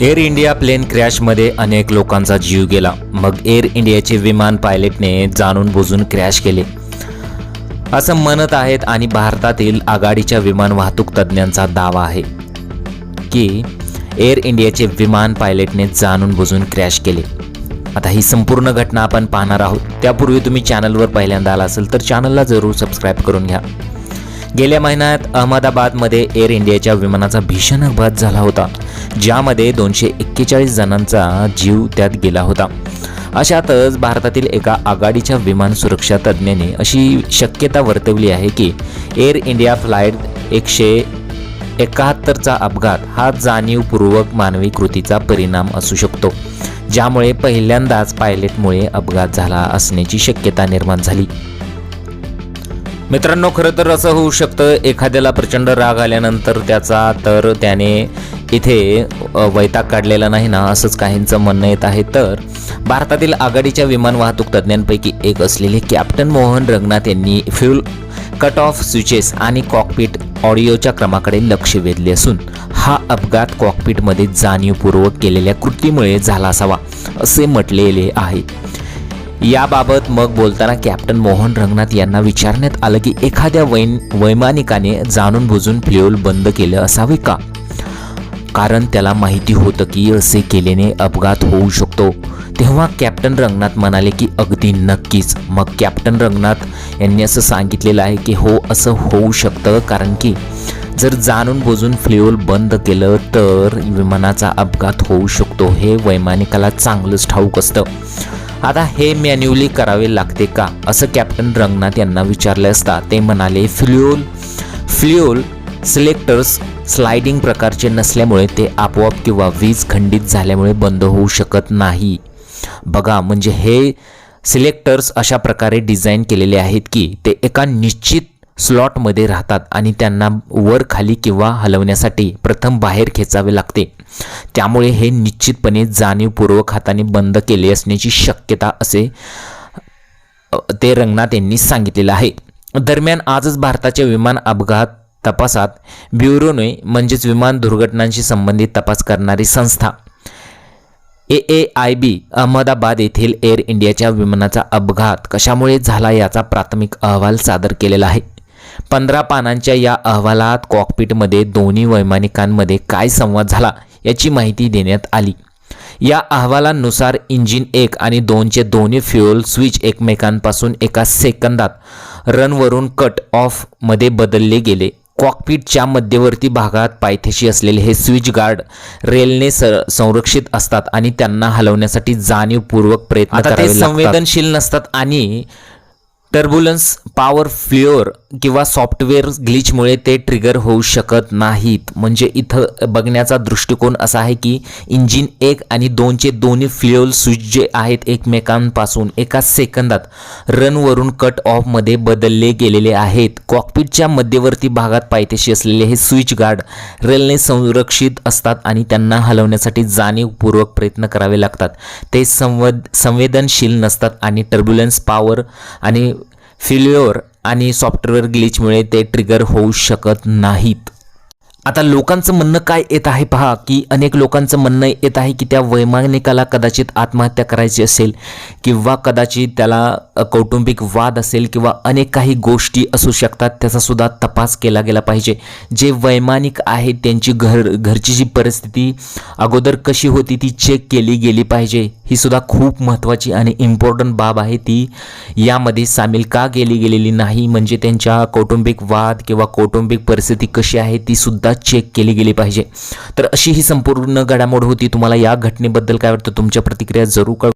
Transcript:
Air India plain क्रॅशमध्ये अनेक लोकांचा जीव गेला. मग एअर इंडियाचे विमान पायलटने जाणून बुजून क्रॅश केले. असं म्हणत आहेत आणि भारतातील आघाडीच्या विमान वाहतूक तज्ज्ञांचा दावा आहे की एअर इंडियाचे विमान पायलटने जाणून बुजून क्रॅश केले. आता ही संपूर्ण घटना आपण पाहणार आहोत. त्यापूर्वी तुम्ही चॅनलवर पहिल्यांदा आला असेल तर चॅनलला जरूर सबस्क्राईब करून घ्या. गेल्या महिन्यात अहमदाबादमध्ये एअर इंडियाच्या विमानाचा भीषण अपघात झाला होता. ज्यामध्ये दोनशे एक्केचाळीस जणांचा जीव त्यात गेला होता. अशातच भारतातील एका आघाडीच्या विमान सुरक्षा तज्ज्ञाने अशी शक्यता वर्तवली आहे की एअर इंडिया फ्लाईट एकशे एकाहत्तरचा अपघात हा जाणीवपूर्वक मानवी कृतीचा परिणाम असू शकतो ज्यामुळे पहिल्यांदाच पायलटमुळे अपघात झाला असण्याची शक्यता निर्माण झाली. मित्रांनो खरं तर असं होऊ शकतं एखाद्याला प्रचंड राग आल्यानंतर त्याचा तर त्याने इथे वैताग काढलेला नाही ना असंच काहींचं म्हणणं येत आहे. तर भारतातील आघाडीच्या विमान वाहतूक तज्ज्ञांपैकी एक असलेले कॅप्टन मोहन रंगनाथ यांनी फ्युल कट ऑफ स्विचेस आणि कॉकपीट ऑडिओच्या क्रमाकडे लक्ष वेधले असून हा अपघात कॉकपीटमध्ये जाणीवपूर्वक केलेल्या कृतीमुळे झाला असावा असे म्हटलेले आहे. याबाबत मग बोलताना कॅप्टन मोहन रंगनाथ यांना विचारण्यात आलं की एखाद्या वैन वैमानिकाने जाणून बुजून फ्ल्युअल बंद केलं असावे का? कारण त्याला माहिती होतं की असे केल्याने अपघात होऊ शकतो. तेव्हा कॅप्टन रंगनाथ म्हणाले की अगदी नक्कीच. मग कॅप्टन रंगनाथ यांनी असं सांगितलेलं आहे की हो असं होऊ शकतं कारण की जर जाणून बुजून फ्ल्युअल बंद केलं तर विमानाचा अपघात होऊ शकतो. हे वैमानिकाला चांगलंच ठाऊक असतं. आता हे मॅन्युअली करावे लागते का? असं कॅप्टन रंगनाथ यांना विचारले असता ते म्हणाले फ्ल्युअल फ्ल्युअल सिलेक्टर्स स्लायडिंग प्रकारचे नसल्यामुळे ते आपोआप किंवा वीज खंडित झाल्यामुळे बंद होऊ शकत नाही. बघा म्हणजे हे सिलेक्टर्स अशा प्रकारे डिझाईन केलेले आहेत की ते एका निश्चित स्लॉटमध्ये राहतात आणि त्यांना वर खाली किंवा हलवण्यासाठी प्रथम बाहेर खेचावे लागते. त्यामुळे हे निश्चितपणे जाणीवपूर्वक हाताने बंद केले असण्याची शक्यता असे ते रंगनाथ यांनी सांगितलेलं आहे. दरम्यान आजच भारताच्या विमान अपघात तपासात ब्युरोने म्हणजेच विमान दुर्घटनांशी संबंधित तपास करणारी संस्था ए ए आय बी अहमदाबाद येथील एअर इंडियाच्या विमानाचा अपघात कशामुळे झाला याचा प्राथमिक अहवाल सादर केलेला आहे. पंधरा पानांच्या या अहवालात कॉकपिटमध्ये दोन्ही वैमानिकांमध्ये काय संवाद झाला याची माहिती देण्यात आली. या अहवालानुसार इंजिन एक आणि दोनचे दोन्ही फ्युअल स्विच एकमेकांपासून एका सेकंदात रनवरून कट ऑफमध्ये बदलले गेले. कॉकपिटच्या मध्यवर्ती भागात पायथ्याशी असलेले हे स्विच गार्ड रेलने संरक्षित असतात आणि त्यांना हलवण्यासाठी जाणीवपूर्वक प्रयत्न. संवेदनशील नसतात आणि टर्बुलन्स पॉवर फ्ल्युअर किंवा सॉफ्टवेअर ग्लिचमुळे ते ट्रिगर होऊ शकत नाहीत. म्हणजे इथं बघण्याचा दृष्टिकोन असा आहे की इंजिन एक आणि दोनचे दोन्ही फ्ल्युअल स्विच जे आहेत एकमेकांपासून एका सेकंदात रनवरून कट ऑफमध्ये बदलले गेलेले आहेत. कॉकपिटच्या मध्यवर्ती भागात पायथ्याशी असलेले हे स्विच गार्ड रेलने संरक्षित असतात आणि त्यांना हलवण्यासाठी जाणीवपूर्वक प्रयत्न करावे लागतात. ते संवद संवेदनशील नसतात आणि टर्ब्युलन्स पॉवर आणि फेल्युअर आणि सॉफ्टवेअर ग्लिचमुळे ते ट्रिगर होऊ शकत नाहीत. आता लोकांचं म्हणणं काय येत आहे पहा की अनेक लोकांचं म्हणणं येत आहे की त्या वैमानिकाला कदाचित आत्महत्या करायची असेल किंवा कदाचित त्याला कौटुंबिक वाद असेल किंवा अनेक काही गोष्टी असू शकतात त्याचासुद्धा तपास केला गेला पाहिजे. जे वैमानिक आहेत त्यांची घर घरची जी परिस्थिती अगोदर कशी होती ती चेक केली गेली पाहिजे. ही सुद्धा खूप महत्त्वाची आणि इम्पॉर्टंट बाब आहे. ती यामध्ये सामील का केली गेलेली नाही म्हणजे त्यांच्या कौटुंबिक वाद किंवा कौटुंबिक परिस्थिती कशी आहे ती सुद्धा चेक केली गेली पाहिजे. तर अशी ही संपूर्ण घडामोड होती. तुम्हाला या घटनेबद्दल काय वाटतं? तुमच्या प्रतिक्रिया जरूर कळ